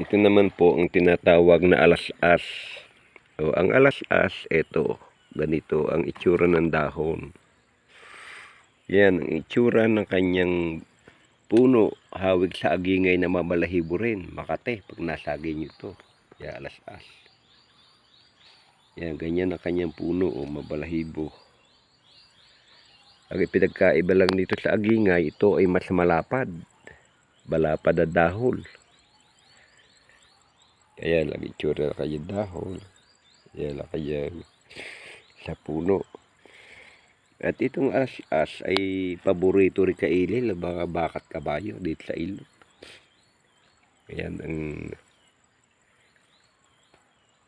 Ito naman po ang tinatawag na alas-as. O, ang alas-as, ito. Ganito ang itsura ng dahon. Yan, ang itsura ng kanyang puno. Hawig sa agingay na mamalahibo rin. Makate, pag nasagi nyo ito. Yan, alas-as. Yan, ganyan ang kanyang puno o mabalahibo. Ang pinagkaiba lang dito sa agingay, ito ay mas malapad. Balapad na dahol. Kaya lang itsura na kanyang dahol. Kaya lang kanyang sa puno. At itong as-as ay paborito rin kailil ng mga bakat kabayo dito sa ilog. Ayan ang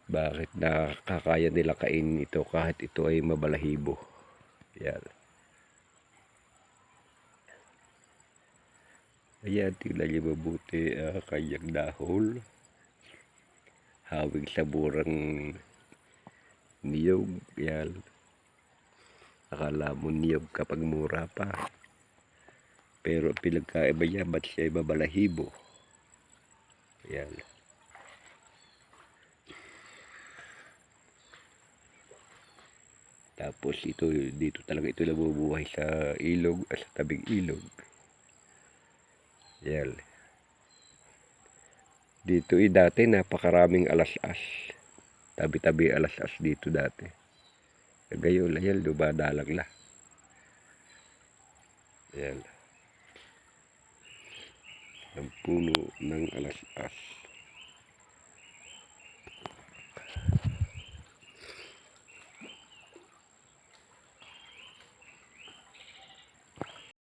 bakit nakakaya nila kainin ito kahit ito ay mabalahibo. Ayan. Ayan, tingnan niyo mabuti ang kanyang dahol. Hawig sa burang niyog. Ayan. Akala mo niyog kapag mura pa. Pero pinagkaiba niya, ba't siya ay mabalahibo? Ayan. Tapos ito, dito talaga ito nabubuhay sa ilog, ah, sa tabing ilog. Yan. Dito eh dati napakaraming alas-as. Tabi-tabi alas-as dito dati. Ngayon, ayan, dumadalag la. Yan. Ang puno ng alas-as.